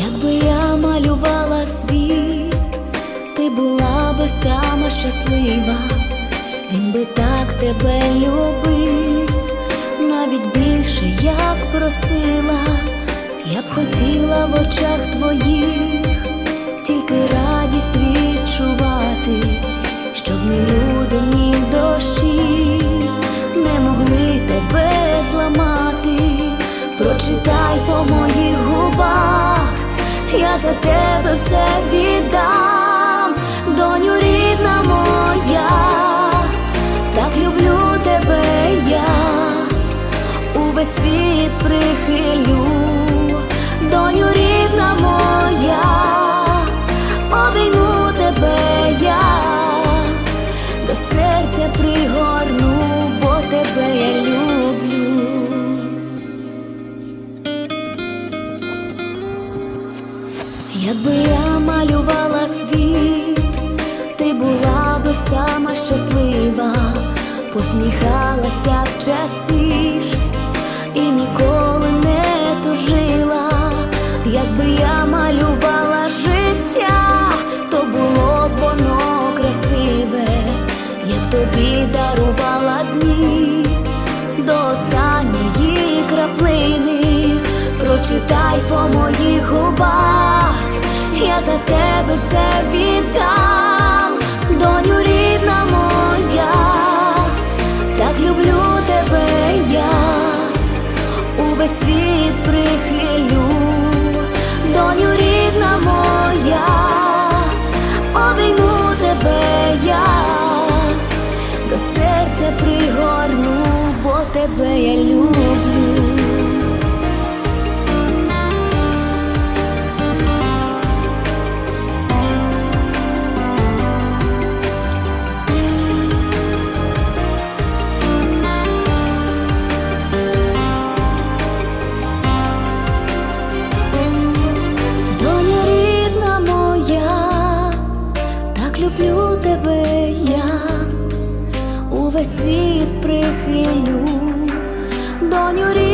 Якби я малювала світ, ти була би сама щаслива, він би так тебе любив, навіть більше як просила, я б хотіла в очах твоїх, тільки радість. Я за тебе все віддам, доню рідна моя, так люблю тебе я, увесь світ прихилю, доню рідна моя, обійму тебе я, до серця пригорну, Якби я малювала світ, ти була би сама щаслива, посміхалася б частіше і ніколи не тужила. Якби я малювала життя, то було б воно красиве, я б тобі дарувала дні до останньої краплини. Прочитай по моїх губах, я за тебе все віддам. Весь світ прихилю, доню рі.